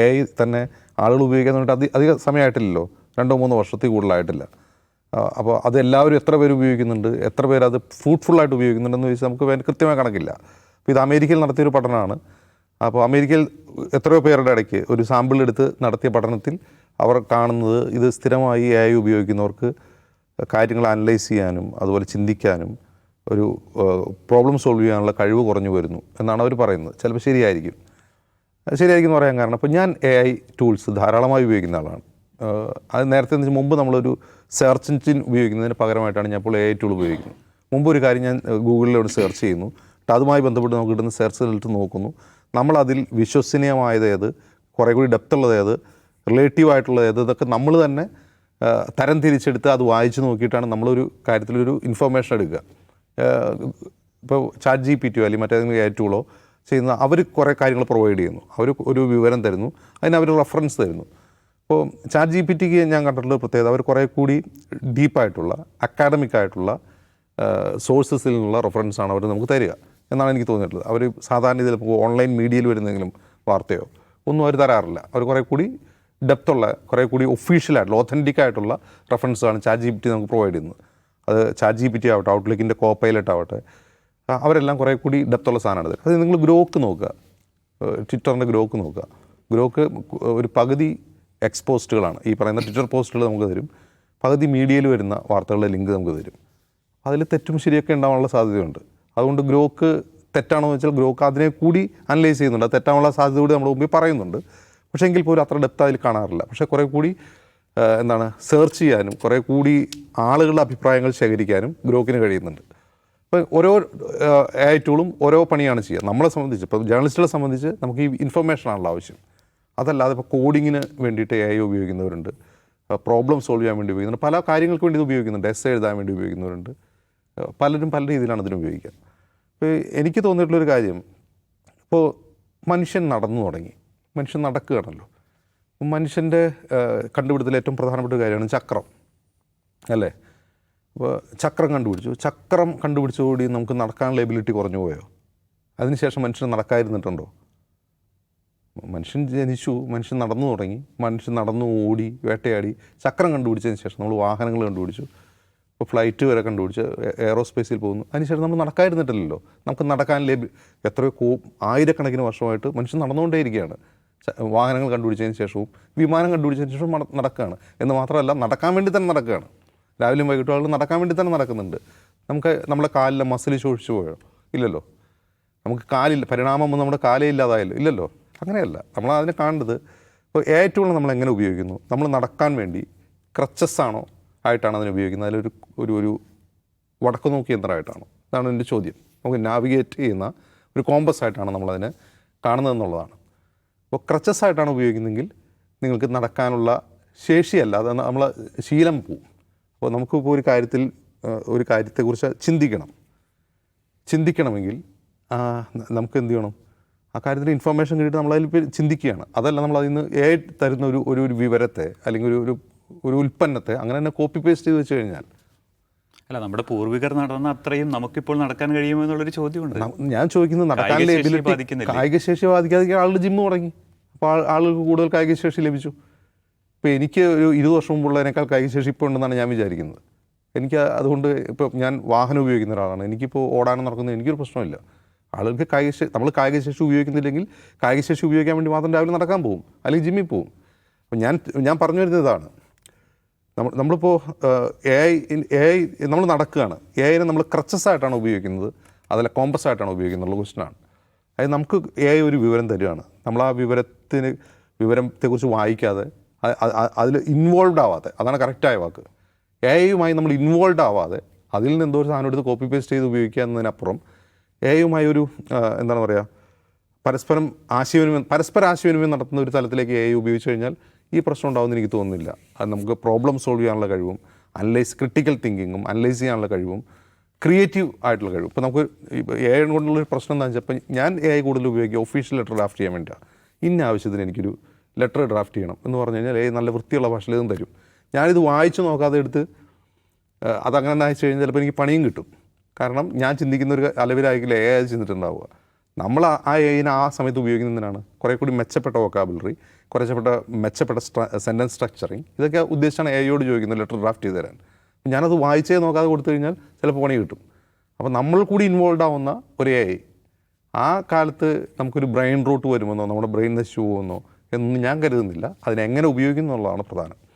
A I തന്നെ ആളുകൾ ഉപയോഗിക്കാൻ വേണ്ടി അധി അധിക സമയമായിട്ടില്ലല്ലോ. രണ്ടോ മൂന്നോ വർഷത്തിൽ കൂടുതലായിട്ടില്ല. അപ്പോൾ അത് എല്ലാവരും എത്ര പേര് ഉപയോഗിക്കുന്നുണ്ട് എത്ര പേര് അത് ഫ്രൂട്ട്ഫുള്ളായിട്ട് ഉപയോഗിക്കുന്നുണ്ടെന്ന് ചോദിച്ചാൽ നമുക്ക് കൃത്യമായ കണക്കില്ല. അപ്പോൾ ഇത് അമേരിക്കയിൽ നടത്തിയൊരു പഠനമാണ്. അപ്പോൾ അമേരിക്കയിൽ എത്രയോ പേരുടെ ഇടയ്ക്ക് ഒരു സാമ്പിൾ എടുത്ത് നടത്തിയ പഠനത്തിൽ അവർ കാണുന്നത് ഇത് സ്ഥിരമായി എ ഐ ഉപയോഗിക്കുന്നവർക്ക് കാര്യങ്ങൾ അനലൈസ് ചെയ്യാനും അതുപോലെ ചിന്തിക്കാനും ഒരു പ്രോബ്ലം സോൾവ് ചെയ്യാനുള്ള കഴിവ് കുറഞ്ഞു വരുന്നു എന്നാണ് അവർ പറയുന്നത്. ചിലപ്പോൾ ശരിയായിരിക്കും. അത് ശരിയായിരിക്കും പറയാൻ കാരണം. അപ്പോൾ ഞാൻ എ ഐ ടൂൾസ് ധാരാളമായി ഉപയോഗിക്കുന്ന ആളാണ്. അത് നേരത്തെ എന്ന് വെച്ചാൽ മുമ്പ് നമ്മളൊരു സെർച്ച് എഞ്ചിൻ ഉപയോഗിക്കുന്നതിന് പകരമായിട്ടാണ് ഞാൻ ഇപ്പോൾ എ ഐ ടൂൾ ഉപയോഗിക്കുന്നത്. മുമ്പ് ഒരു കാര്യം ഞാൻ ഗൂഗിളിലോട് സെർച്ച് ചെയ്യുന്നു. എന്നിട്ട് അതുമായി ബന്ധപ്പെട്ട് നമുക്ക് കിട്ടുന്ന സെർച്ച് റിസൾട്ട് നോക്കുന്നു. നമ്മളതിൽ വിശ്വസനീയമായത് ഏത്? കുറേ കൂടി ഡെപ്ത് ഉള്ളത് ഏത്? റിലേറ്റീവ് ആയിട്ടുള്ളത് ഏത്? ഇതൊക്കെ നമ്മൾ തന്നെ തരം തിരിച്ചെടുത്ത് അത് വായിച്ചു നോക്കിയിട്ടാണ് നമ്മളൊരു കാര്യത്തിലൊരു ഇൻഫർമേഷൻ എടുക്കുക. ഇപ്പോൾ ചാറ്റ് ജി പി ടിയോ അല്ലെങ്കിൽ മറ്റേതെങ്കിലും എ ടൂളോ ചെയ്യുന്ന അവർ കുറേ കാര്യങ്ങൾ പ്രൊവൈഡ് ചെയ്യുന്നു. അവർ ഒരു വിവരം തരുന്നു. അതിന് അവർ റെഫറൻസ് തരുന്നു. ഇപ്പോൾ ചാറ്റ് ജി പി ടിക്ക് ഞാൻ കണ്ടിട്ടുള്ള പ്രത്യേകത അവർ കുറേ കൂടി ഡീപ്പായിട്ടുള്ള അക്കാഡമിക് ആയിട്ടുള്ള സോഴ്സസിൽ നിന്നുള്ള റെഫറൻസ് ആണ് അവർ നമുക്ക് തരിക എന്നാണ് എനിക്ക് തോന്നിയിട്ടുള്ളത്. അവർ സാധാരണ ഇതിൽ ഓൺലൈൻ മീഡിയയിൽ വരുന്നെങ്കിലും വാർത്തയോ ഒന്നും അവർ തരാറില്ല. അവർ കുറേ കൂടി ഡെപ്തുള്ള കുറേ കൂടി ഒഫീഷ്യലായിട്ടുള്ള ഒത്തന്റിക് ആയിട്ടുള്ള റെഫറൻസാണ് ചാറ്റ് ജി പി ടി നമുക്ക് പ്രൊവൈഡ് ചെയ്യുന്നത്. അത് ചാറ്റ് ജി പി ടി ആവട്ടെ ഔട്ട്ലുക്കിന്റെ കോ പൈലറ്റ് ആവട്ടെ ആ, അവരെല്ലാം കുറേ കൂടി ഡെപ്തുള്ള സാധനമാണ് അത് നിങ്ങൾ ഗ്രോക്ക് നോക്കുക. ട്വിറ്ററിന്റെ ഗ്രോക്ക് നോക്കുക. ഗ്രോക്ക് ഒരു പകുതി എക്സ്പോസ്റ്റുകളാണ് ഈ പറയുന്ന ട്വിറ്റർ പോസ്റ്റുകൾ നമുക്ക് തരും. പകുതി മീഡിയയിൽ വരുന്ന വാർത്തകളുടെ ലിങ്ക് നമുക്ക് തരും. അതിൽ തെറ്റും ശരിയൊക്കെ ഉണ്ടാവാനുള്ള സാധ്യതയുണ്ട്. അതുകൊണ്ട് ഗ്രോക്ക് തെറ്റാണോ എന്ന് വെച്ചാൽ ഗ്രോക്ക് അതിനെ കൂടി അനലൈസ് ചെയ്യുന്നുണ്ട്. അത് തെറ്റാനുള്ള സാധ്യത കൂടി നമ്മുടെ മുമ്പിൽ പറയുന്നുണ്ട്. പക്ഷേ എങ്കിൽ പോലും അത്ര ഡെപ്ത് അതിൽ കാണാറില്ല. പക്ഷേ കുറേ കൂടി എന്താണ് സെർച്ച് ചെയ്യാനും കുറേ കൂടി ആളുകളുടെ അഭിപ്രായങ്ങൾ ശേഖരിക്കാനും ഗ്രോക്കിന് കഴിയുന്നുണ്ട്. ഇപ്പോൾ ഓരോ എ ഐ ടൂളും ഓരോ പണിയാണ് ചെയ്യുക. നമ്മളെ സംബന്ധിച്ച് ഇപ്പോൾ ജേർണലിസ്റ്റുകളെ സംബന്ധിച്ച് നമുക്ക് ഈ ഇൻഫർമേഷനാണല്ലോ ആവശ്യം. അതല്ലാതെ ഇപ്പോൾ കോഡിങ്ങിന് വേണ്ടിയിട്ട് എ ഐ ഉപയോഗിക്കുന്നവരുണ്ട്. പ്രോബ്ലം സോൾവ് ചെയ്യാൻ വേണ്ടി ഉപയോഗിക്കുന്നുണ്ട്. പല കാര്യങ്ങൾക്ക് വേണ്ടി ഇത് ഉപയോഗിക്കുന്നുണ്ട്. എസ് എഴുതാൻ വേണ്ടി ഉപയോഗിക്കുന്നവരുണ്ട്. പലരും പല രീതിയിലാണ് ഇതിന് ഉപയോഗിക്കുക. അപ്പോൾ എനിക്ക് തോന്നിയിട്ടുള്ളൊരു കാര്യം ഇപ്പോൾ മനുഷ്യൻ നടന്നു തുടങ്ങി. മനുഷ്യൻ നടക്കുകയാണല്ലോ. മനുഷ്യന്റെ കണ്ടുപിടുത്തത്തിൽ ഏറ്റവും പ്രധാനപ്പെട്ട കാര്യമാണ് ചക്രം. അല്ലേ? അപ്പോൾ ചക്രം കണ്ടുപിടിച്ചു. ചക്രം കണ്ടുപിടിച്ചുകൂടി നമുക്ക് നടക്കാനുള്ള എബിലിറ്റി കുറഞ്ഞു പോയോ? അതിനുശേഷം മനുഷ്യൻ നടക്കാതിരുന്നിട്ടുണ്ടോ? മനുഷ്യൻ ജനിച്ചു മനുഷ്യൻ നടന്നു തുടങ്ങി മനുഷ്യൻ നടന്നു ഓടി വേട്ടയാടി ചക്രം കണ്ടുപിടിച്ചതിന് ശേഷം നമ്മൾ വാഹനങ്ങൾ കണ്ടുപിടിച്ചു. ഇപ്പോൾ ഫ്ലൈറ്റ് വരെ കണ്ടുപിടിച്ച് എയറോസ്പേസിൽ പോകുന്നു. അതിനുശേഷം നമ്മൾ നടക്കാതിരുന്നിട്ടില്ലല്ലോ. നമുക്ക് നടക്കാൻ ലഭ്യ എത്രയോ കോ ആയിരക്കണക്കിന് വർഷമായിട്ട് മനുഷ്യൻ നടന്നുകൊണ്ടേയിരിക്കുകയാണ്. വാഹനങ്ങൾ കണ്ടുപിടിച്ചതിന് ശേഷവും വിമാനം കണ്ടുപിടിച്ചതിന് ശേഷവും നടക്കുകയാണ്. എന്ന് മാത്രമല്ല നടക്കാൻ വേണ്ടി തന്നെ നടക്കുകയാണ്. രാവിലെയും വൈകിട്ടും ആളുകൾ നടക്കാൻ വേണ്ടി തന്നെ നടക്കുന്നുണ്ട്. നമുക്ക് നമ്മുടെ കാലിലെ മസിൽ ശോഷിച്ചു പോയോ? ഇല്ലല്ലോ. നമുക്ക് കാലില്ല പരിണാമം നമ്മുടെ കാലേ ഇല്ലാതായല്ലോ. ഇല്ലല്ലോ. അങ്ങനെയല്ല. നമ്മൾ അതിനെ കാണേണ്ടത് ഇപ്പോൾ എ ടൂൾ നമ്മൾ എങ്ങനെ ഉപയോഗിക്കുന്നു? നമ്മൾ നടക്കാൻ വേണ്ടി ക്രച്ചസ് ആണോ ആയിട്ടാണ് അതിനെ ഉപയോഗിക്കുന്നത്? അതിലൊരു ഒരു ഒരു വടക്ക് നോക്കി യന്ത്രമായിട്ടാണോ? അതാണ് എന്റെ ചോദ്യം. നമുക്ക് നാവിഗേറ്റ് ചെയ്യുന്ന ഒരു കോമ്പസ് ആയിട്ടാണ് നമ്മളതിനെ കാണുന്നതെന്നുള്ളതാണ് അപ്പോൾ ക്രച്ചസ് ആയിട്ടാണ് ഉപയോഗിക്കുന്നതെങ്കിൽ നിങ്ങൾക്ക് നടക്കാനുള്ള ശേഷിയല്ല. അത് നമ്മൾ ശീലം പോവും. അപ്പോൾ നമുക്കിപ്പോൾ ഒരു കാര്യത്തിൽ ഒരു കാര്യത്തെക്കുറിച്ച് ചിന്തിക്കണം. ചിന്തിക്കണമെങ്കിൽ നമുക്ക് എന്ത് ചെയ്യണം? ആ കാര്യത്തിന്റെ ഇൻഫർമേഷൻ കിട്ടിയിട്ട് നമ്മളതിൽ ചിന്തിക്കുകയാണ്. അതല്ല നമ്മൾ അതിൽ നിന്ന് എ തരുന്ന ഒരു ഒരു ഒരു വിവരത്തെ അല്ലെങ്കിൽ ഒരു ഒരു ഒരു ഉൽപ്പന്നത്തെ അങ്ങനെ തന്നെ കോപ്പി പേസ്റ്റ് ചെയ്ത് വെച്ച് കഴിഞ്ഞാൽ. അല്ല നമ്മുടെ പൂർവികർ നടന്ന അത്രയും നമുക്കിപ്പോൾ നടക്കാൻ കഴിയുമോ എന്നുള്ളൊരു ചോദ്യമുണ്ട്. ഞാൻ ചോദിക്കുന്നത് നടക്കാനുള്ള കായികശേഷി എബിലിറ്റി? കായികശേഷി ബാധിക്കാതെ ആളുടെ ജിമ്മ് തുടങ്ങി അപ്പോൾ ആളുകൾക്ക് കൂടുതൽ കായികശേഷി ലഭിച്ചു. ഇപ്പോൾ എനിക്ക് ഒരു ഇരുപത് വർഷം മുമ്പുള്ളതിനേക്കാൾ കായികശേഷി ഇപ്പോൾ ഉണ്ടെന്നാണ് ഞാൻ വിചാരിക്കുന്നത്. എനിക്ക് അതുകൊണ്ട് ഇപ്പോൾ ഞാൻ വാഹനം ഉപയോഗിക്കുന്ന ഒരാളാണ്. എനിക്കിപ്പോൾ ഓടാനും നടക്കുന്നത് എനിക്കൊരു പ്രശ്നമില്ല. ആളുകൾക്ക് കായികശേഷി നമ്മൾ കായികശേഷി ഉപയോഗിക്കുന്നില്ലെങ്കിൽ കായികശേഷി ഉപയോഗിക്കാൻ വേണ്ടി മാത്രം രാവിലെ നടക്കാൻ പോകും അല്ലെങ്കിൽ ജിമ്മിൽ പോകും അപ്പോൾ ഞാൻ ഞാൻ പറഞ്ഞു വരുന്നത് ഇതാണ്. നമ്മൾ നമ്മളിപ്പോൾ എ ഐ എ ഐ നമ്മൾ നടക്കുകയാണ്. എ ഐനെ നമ്മൾ ക്രച്ചസ് ആയിട്ടാണ് ഉപയോഗിക്കുന്നത്. അതല്ല കോമ്പസ് ആയിട്ടാണ് ഉപയോഗിക്കുന്നത് ക്വസ്റ്റനാണ് അതായത് നമുക്ക് എ ഐ ഒരു വിവരം തരികയാണ് നമ്മൾ ആ വിവരത്തിന് വിവരത്തെക്കുറിച്ച് വായിക്കാതെ അതിൽ ഇൻവോൾവ് ആവാതെ. അതാണ് കറക്റ്റായ വാക്ക്. എ ഐയുമായി നമ്മൾ ഇൻവോൾവ് ആവാതെ അതിൽ നിന്ന് എന്തോ ഒരു സാധനം എടുത്ത് കോപ്പി പേസ്റ്റ് ചെയ്ത് ഉപയോഗിക്കുക എന്നതിനപ്പുറം എ ഐയുമായി ഒരു എന്താണ് പറയുക പരസ്പരം ആശയവിനിമയം പരസ്പര ആശയവിനിമയം നടത്തുന്ന ഒരു തലത്തിലേക്ക് എ ഐ ഉപയോഗിച്ച് കഴിഞ്ഞാൽ ഈ പ്രശ്നം ഉണ്ടാവുമെന്ന് എനിക്ക് തോന്നുന്നില്ല. അത് നമുക്ക് പ്രോബ്ലം സോൾവ് ചെയ്യാനുള്ള കഴിവും അനലൈസ് ക്രിട്ടിക്കൽ തിങ്കിങ്ങും അനലൈസ് ചെയ്യാനുള്ള കഴിവും ക്രിയേറ്റീവ് ആയിട്ടുള്ള കഴിവ്. ഇപ്പോൾ നമുക്ക് എ ഐ കൊണ്ടുള്ള ഒരു പ്രശ്നം എന്താണെന്ന് വെച്ചാൽ ഞാൻ എ ഐ കൂടുതൽ ഉപയോഗിക്കുക ഒഫീഷ്യൽ ലെറ്റർ ഡ്രാഫ്റ്റ് ചെയ്യാൻ വേണ്ടിയാണ് ഇന്ന ആവശ്യത്തിന് എനിക്കൊരു ലെറ്റർ ഡ്രാഫ്റ്റ് ചെയ്യണം എന്ന് പറഞ്ഞു കഴിഞ്ഞാൽ നല്ല വൃത്തിയുള്ള ഭാഷയിൽ ഇതും തരും. ഞാനിത് വായിച്ചു നോക്കാതെ എടുത്ത് അതങ്ങനെ വായിച്ചു കഴിഞ്ഞാൽ ചിലപ്പോൾ എനിക്ക് പണിയും കിട്ടും. കാരണം ഞാൻ ചിന്തിക്കുന്ന ഒരു അലവിലായിരിക്കില്ല എ ഐ ചിന്തിട്ടുണ്ടാവുക നമ്മൾ ആ- എയിനെ ആ സമയത്ത് ഉപയോഗിക്കുന്നതിനാണ് കുറേ കൂടി മെച്ചപ്പെട്ട വൊക്കാബുലറി കുറച്ചപ്പെട്ട മെച്ചപ്പെട്ട സെന്റൻസ് സ്ട്രക്ചറിങ് ഇതൊക്കെ ഉദ്ദേശിച്ചാണ് എയോട് ചോദിക്കുന്നത് ലെറ്റർ ഡ്രാഫ്റ്റ് ചെയ്ത് തരാൻ. ഞാനത് വായിച്ചേ നോക്കാതെ കൊടുത്തു കഴിഞ്ഞാൽ ചിലപ്പോൾ പണി കിട്ടും. അപ്പോൾ നമ്മൾ കൂടി ഇൻവോൾവ് ആവുന്ന ഒരു എ ആ കാലത്ത് നമുക്കൊരു ബ്രെയിൻ റൂട്ട് വരുമെന്നോ നമ്മുടെ ബ്രെയിൻ നശിച്ചു പോകുമെന്നോ എന്നൊന്നും ഞാൻ കരുതുന്നില്ല. അതിനെങ്ങനെ ഉപയോഗിക്കുന്നു എന്നുള്ളതാണ് പ്രധാനം.